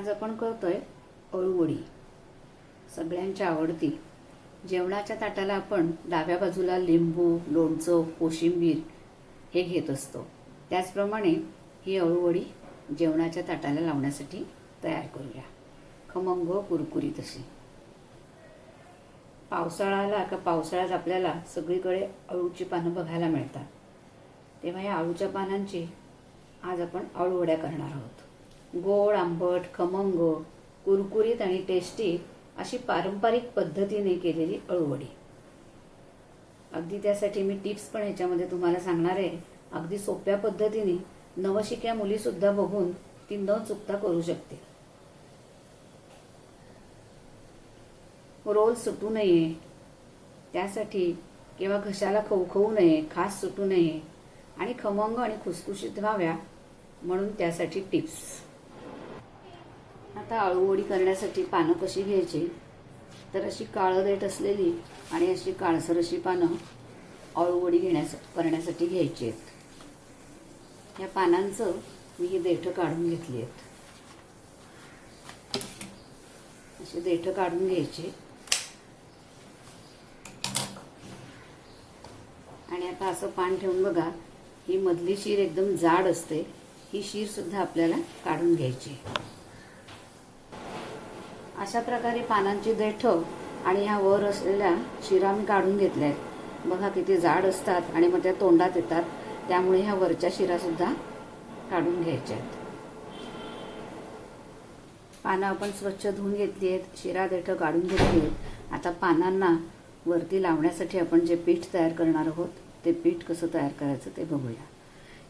आज आपण करतोय अळूवडी सगळ्यांच्या आवडती. जेवणाच्या ताटाला आपण डाव्या बाजूला लिंबू लोणचं कोशिंबीर हे घेत असतो. त्याचप्रमाणे ही अळूवडी जेवणाच्या ताटाला लावण्यासाठी तयार करूया. खमंग कुरकुरीत अशी पावसाळा आला का पावसाळ्यात आपल्याला सगळीकडे अळूची पानं बघायला मिळतात. तेव्हा या अळूच्या पानांची आज आपण अळूवड्या करणार आहोत. गोड आंबट खमंग कुरकुरीत आणि टेस्टी अशी पारंपरिक पद्धतीने केलेली अळूवडी. अगदी त्यासाठी मी टिप्स पण ह्याच्यामध्ये तुम्हाला सांगणार आहे. अगदी सोप्या पद्धतीने नवशिक्या मुली सुद्धा बघून ती न चुकता करू शकते. रोल सुटू नये. त्यासाठी किंवा घशाला खवखवू नये खास सुटू नये. आणि खमंग आणि खुसखुशीत व्हाव्या म्हणून त्यासाठी टिप्स आता अळूवडी करण्यासाठी पानं कशी घ्यायची? तर अशी काळं देठ असलेली आणि अशी काळसर अशी पानं अळूवडी घेण्यास करण्यासाठी घ्यायची आहेत. या पानांचं मी ही देठं काढून घेतली आहेत. अशी देठं काढून घ्यायची. आणि आता असं पान ठेवून बघा ही मधली शीर एकदम जाड असते ही शीरसुद्धा आपल्याला काढून घ्यायची अशा प्रकारे पानांची देठ आणि ह्या वर असलेल्या शिरा मी काढून घेतल्या आहेत बघा किती जाड असतात आणि मग त्या तोंडात येतात. त्यामुळे ह्या वरच्या शिरासुद्धा काढून घ्यायच्या आहेत पानं आपण स्वच्छ धुवून घेतली आहेत शिरा देठ काढून घेतली आहेत आता पानांना वरती लावण्यासाठी आपण जे पीठ तयार करणार आहोत ते पीठ कसं तयार करायचं ते बघूया.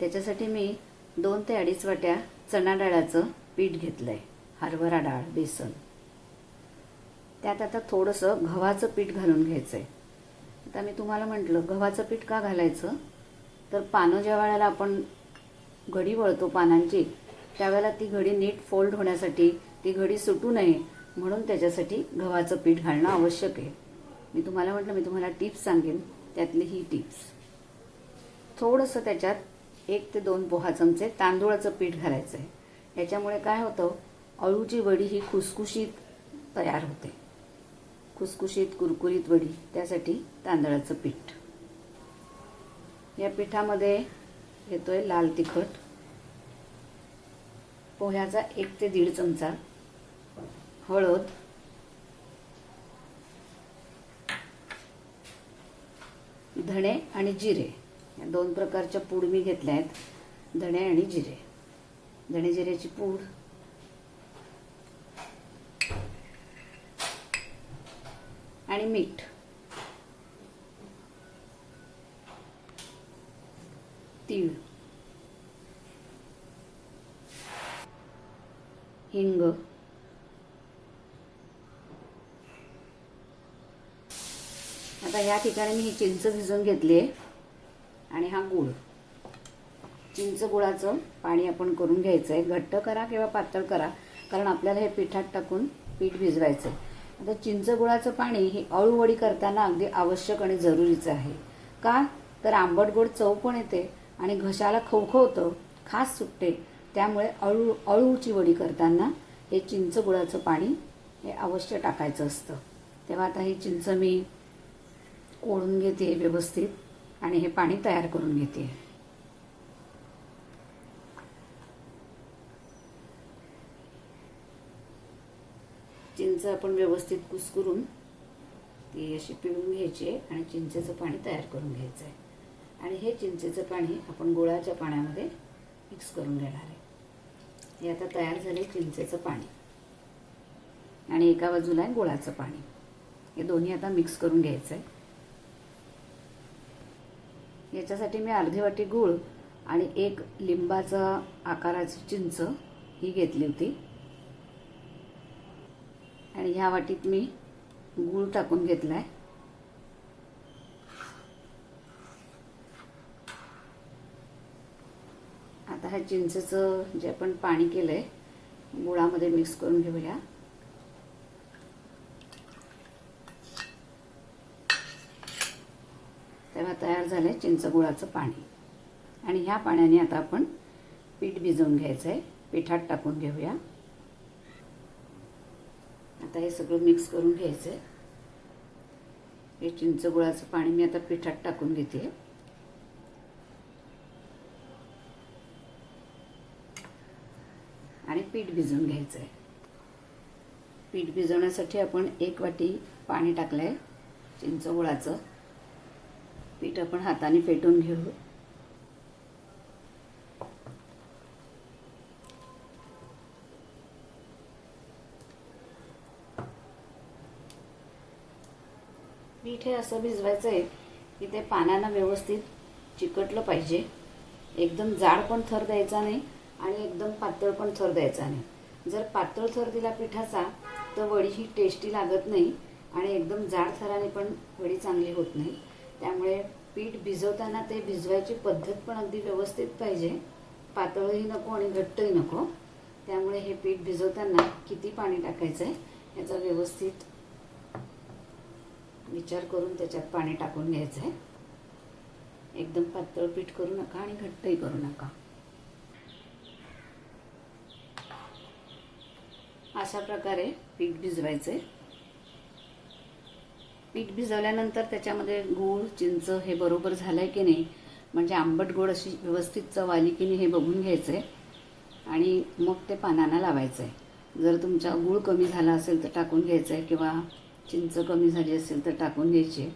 त्याच्यासाठी मी दोन ते अडीच वाट्या चणा डाळाचं पीठ घेतलं आहे हरभरा डाळ बेसन. त्यात आता थोडंसं गव्हाचं पीठ घालून घ्यायचं आहे आता मी तुम्हाला म्हटलं गव्हाचं पीठ का घालायचं? तर पानं ज्या वेळेला आपण घडी वळतो पानांची त्यावेळेला ती घडी नीट फोल्ड होण्यासाठी ती घडी सुटू नये म्हणून त्याच्यासाठी गव्हाचं पीठ घालणं आवश्यक आहे. मी तुम्हाला म्हटलं मी तुम्हाला टिप्स सांगेन त्यातली ही टिप्स. थोडंसं त्याच्यात एक ते दोन पोहा चमचे तांदूळाचं पीठ घालायचं आहे याच्यामुळे काय होतं अळूची वडी ही खुसखुशीत तयार होते. खुसखुशीत कुरकुरीत वडी त्यासाठी तांदळाचं पीठ. या पिठामध्ये घेतोय लाल तिखट. पोह्याचा एक ते दीड चमचा हळद. धणे आणि जिरे. या दोन प्रकारच्या पूड मी घेतल्या आहेत. धणे आणि जिरे. धणे जिऱ्याची पूड आणि मीठ. तीळ. हिंग. आता या ठिकाणी मी ही चिंच भिजवून घेतली आहे आणि हा गूळ. चिंच गुळाचं पाणी आपण करून घ्यायचं आहे घट्ट करा किंवा पातळ करा कारण आपल्याला हे पिठात टाकून पीठ भिजवायचं आहे आता चिंच गुळाचं पाणी हे अळूवडी करताना अगदी आवश्यक आणि जरुरीचं आहे. का? तर आंबट गोड चव पण येते आणि घशाला खवखवतं खास सुटते. त्यामुळे अळू अळूची वडी करताना हे चिंच गुळाचं पाणी हे अवश्य टाकायचं असतं. तेव्हा आता ही चिंच मी ओढून घेते व्यवस्थित आणि हे पाणी तयार करून घेते. चिंच आपण व्यवस्थित कुस्करून ती अशी पिळून घ्यायची आहे आणि चिंचेचं पाणी तयार करून घ्यायचं आहे. आणि हे चिंचेचं पाणी आपण गुळाच्या पाण्यामध्ये मिक्स करून घेणार आहे. हे आता तयार झाले चिंचेचं पाणी. आणि एका बाजूला आहे गुळाचं पाणी. हे दोन्ही आता मिक्स करून घ्यायचं आहे. याच्यासाठी मी अर्धी वाटी गूळ आणि एक लिंबाचा आकाराची चिंच ही घेतली होती. आणि ह्या वाटीत मी गूळ टाकून घेतला आहे आता ह्या चिंचेचं जे आपण पाणी केलं आहे गुळामध्ये मिक्स करून घेऊया. तेव्हा तयार झालं आहे चिंच गुळाचं पाणी. आणि ह्या पाण्याने आता आपण पीठ भिजवून घ्यायचं आहे पिठात टाकून घेऊया. आता हे सगळं मिक्स करून घ्यायचं आहे हे चिंच गुळाचं पाणी मी आता पिठात टाकून घेते. आणि पीठ भिजवून घ्यायचं आहे पीठ भिजवण्यासाठी आपण एक वाटी पाणी टाकलं आहे चिंच गुळाचं. पीठ आपण हाताने पेटून घेऊ. पीठ हे असं भिजवायचं आहे की ते पाण्यानं व्यवस्थित चिकटलं पाहिजे. एकदम जाड पण थर द्यायचा नाही आणि एकदम पातळ पण थर द्यायचा नाही. जर पातळ थर दिला पिठाचा तर वडी ही टेस्टी लागत नाही आणि एकदम जाड थराने पण वडी चांगली होत नाही. त्यामुळे पीठ भिजवताना ते भिजवायची पद्धत पण अगदी व्यवस्थित पाहिजे. पातळही नको आणि घट्टही नको. त्यामुळे हे पीठ भिजवताना किती पाणी टाकायचं आहे याचा व्यवस्थित विचार करून त्याच्यात पाणी टाकून घ्यायचं आहे एकदम पातळ पीठ करू नका आणि घट्टही करू नका. अशा प्रकारे पीठ भिजवायचे पीठ भिजवल्यानंतर त्याच्यामध्ये गूळ चिंच हे बरोबर झालंय की नाही म्हणजे आंबट गोड अशी व्यवस्थित चव आली की नाही हे बघून घ्यायचंय. आणि मग ते पानांना लावायचंय. जर तुमचा गूळ कमी झाला असेल तर टाकून घ्यायचंय किंवा चिंच कमी झाली असेल तर टाकून घ्यायची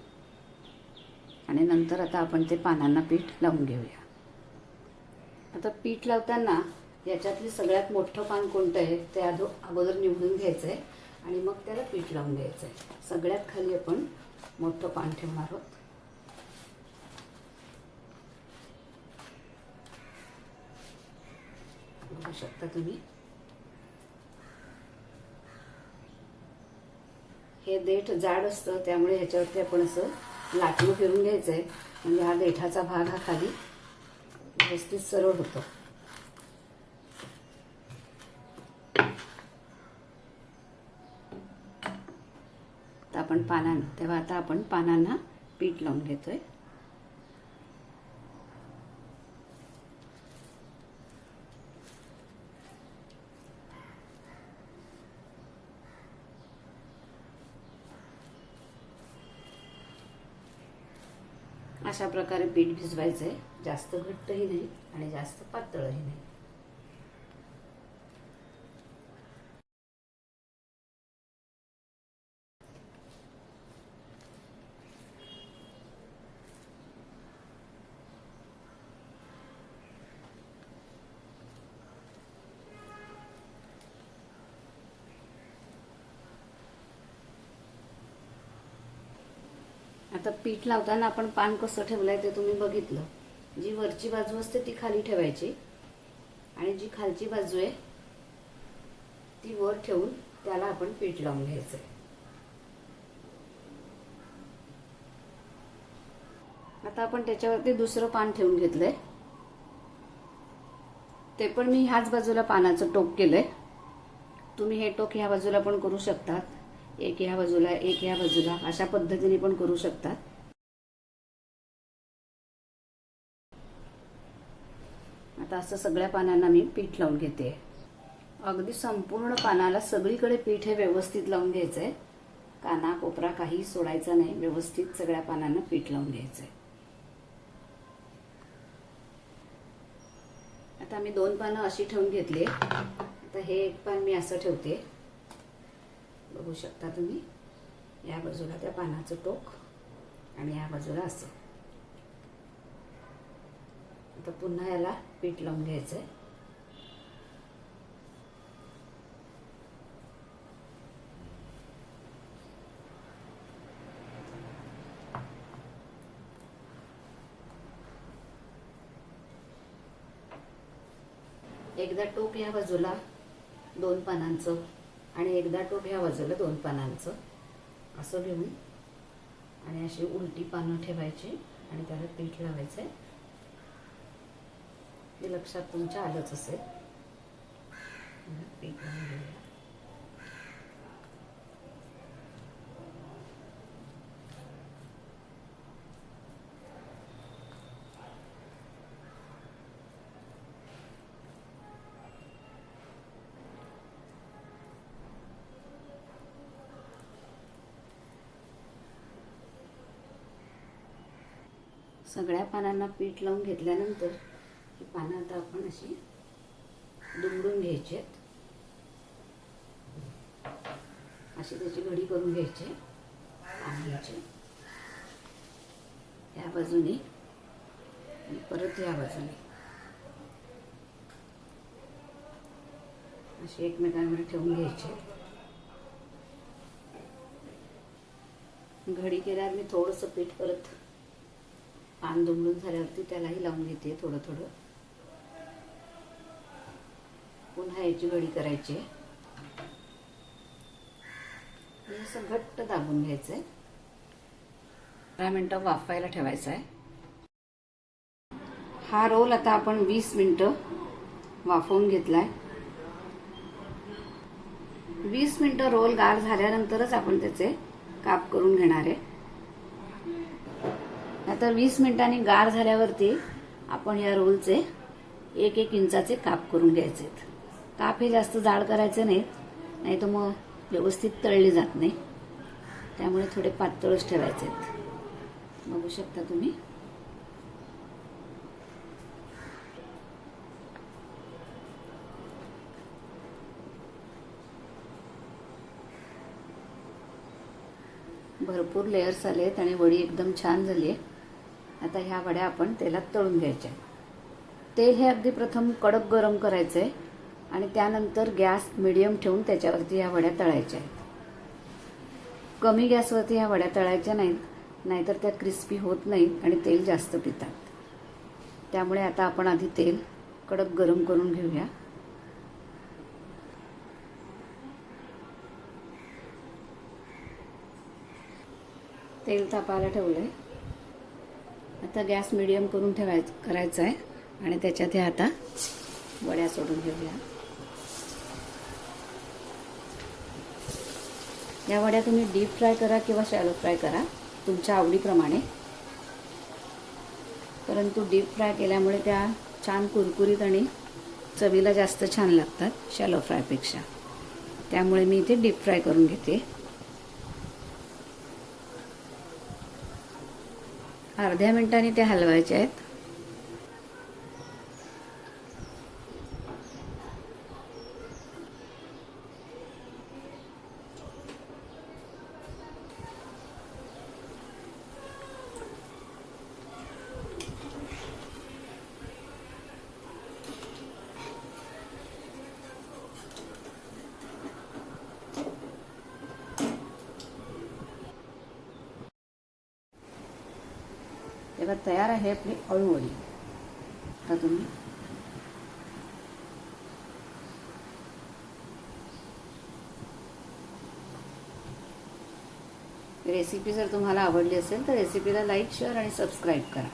आणि नंतर आता आपण ते पानांना पीठ लावून घेऊया. आता पीठ लावताना याच्यातली सगळ्यात मोठं पान कोणतं आहे ते आधो अगोदर निवडून घ्यायचं आहे आणि मग त्याला पीठ लावून घ्यायचं आहे सगळ्यात खाली आपण मोठं पान ठेवणार आहोत. बघू शकता तुम्ही. हे देठ जाड असतं त्यामुळे ह्याच्यावरती आपण असं लाटणं फिरून घ्यायचं आहे म्हणजे हा देठाचा भाग हा खाली व्यवस्थित सरळ होतो. तर आपण पानांना तेव्हा आता आपण पानांना पीठ लावून घेतोय. अशा प्रकारे पीठ भिजवायचं आहे जास्त घट्टही नाही आणि जास्त पातळही नाही. आता पीठ लावताना आपण पान कसं ठेवलंय ते तुम्ही बघितलं. जी वरची बाजू असते ती खाली ठेवायची. आणि जी खालची बाजू आहे ती वर ठेवून त्याला आपण पीठ लावून घ्यायचंय. आता आपण त्याच्यावरती दुसरं पान ठेवून घेतलंय. ते पण मी ह्याच बाजूला पानाचं टोक केलंय. तुम्ही हे टोक ह्या बाजूला पण करू शकतात. एक ह्या बाजूला एक ह्या बाजूला अशा पद्धतीने पण करू शकतात. आता असं सगळ्या पानांना मी पीठ लावून घेते. अगदी संपूर्ण पानाला सगळीकडे पीठ हे व्यवस्थित लावून घ्यायचंय. काना कोपरा काही सोडायचा नाही व्यवस्थित सगळ्या पानांना पीठ लावून घ्यायचंय. आता मी दोन पानं अशी ठेवून घेतली. आता हे एक पान मी असं ठेवते. बघू शकता तुम्ही. या बाजूला त्या पानाचं टोक आणि या बाजूला असं. आता पुन्हा याला पीठ लावून घ्यायचंय. एकदा टोक या बाजूला दोन पानांचं. आणि एकदा टोप ह्या बाजूला दोन पानांचं. असं घेऊन आणि अशी उलटी पानं ठेवायची आणि त्याला पीठ लावायचं आहे हे लक्षात तुमच्या आलंच असेल. पीठ लावून घेऊया. सगळ्या पानांना पीठ लावून घेतल्यानंतर ही पानं आता आपण अशी दुमडून घ्यायची आहेत. अशी त्याची घडी करून घ्यायची घ्यायची या बाजूने आणि परत या बाजूने. अशी एकमेकांवर ठेवून घ्यायचे घडी केल्यावर मी थोडंसं पीठ परत पान दुमडून झाल्यावरती त्यालाही लावून घेते थोडं थोडं. पुन्हा याची घडी करायची आहे. असं घट्ट दाबून घ्यायचं आहे दहा मिनटं वाफायला ठेवायचा आहे. हा रोल आता आपण वीस मिनटं वाफवून घेतलाय. वीस मिनटं रोल गार झाल्यानंतरच आपण त्याचे काप करून घेणार आहे. आता वीस मिनिटांनी गार झाल्यावरती आपण या रोलचे एक एक इंचाचे काप करून घ्यायचे काप हे जास्त जाड करायचे नाहीत नाही तर मग व्यवस्थित तळले जात नाही. त्यामुळे थोडे पातळच ठेवायचे आहेत बघू शकता तुम्ही. भरपूर लेयर्स आले आहेत आणि वडी एकदम छान झाली आहे आता ह्या वड्या आपण तेलात तळून घ्यायच्या. तेल हे अगदी प्रथम कडक गरम करायचं आहे आणि त्यानंतर गॅस मिडियम ठेवून त्याच्यावरती ह्या वड्या तळायच्या आहेत. कमी गॅसवरती ह्या वड्या तळायच्या नाहीत नाहीतर त्या क्रिस्पी होत नाहीत आणि तेल जास्त पितात. त्यामुळे आता आपण आधी तेल कडक गरम करून घेऊया. तेल तापायला ठेवलं आहे आता गॅस मिडियम करून ठेवायचं करायचं आहे. आणि त्याच्यात हे आता वड्या सोडून घेऊया. या वड्या तुम्ही डीप फ्राय करा किंवा शॅलो फ्राय करा तुमच्या आवडीप्रमाणे. परंतु डीप फ्राय केल्यामुळे त्या छान कुरकुरीत आणि चवीला जास्त छान लागतात शॅलो फ्रायपेक्षा. त्यामुळे मी इथे डीप फ्राय करून घेते. अर्ध्या मिनिटांनी ते हलवायचे आहेत. बघा तयार आहे आपली अळूवडी. आता तुम्ही रेसिपी जर तुम्हाला आवडली असेल तर रेसिपीला लाईक शेअर आणि सबस्क्राईब करा.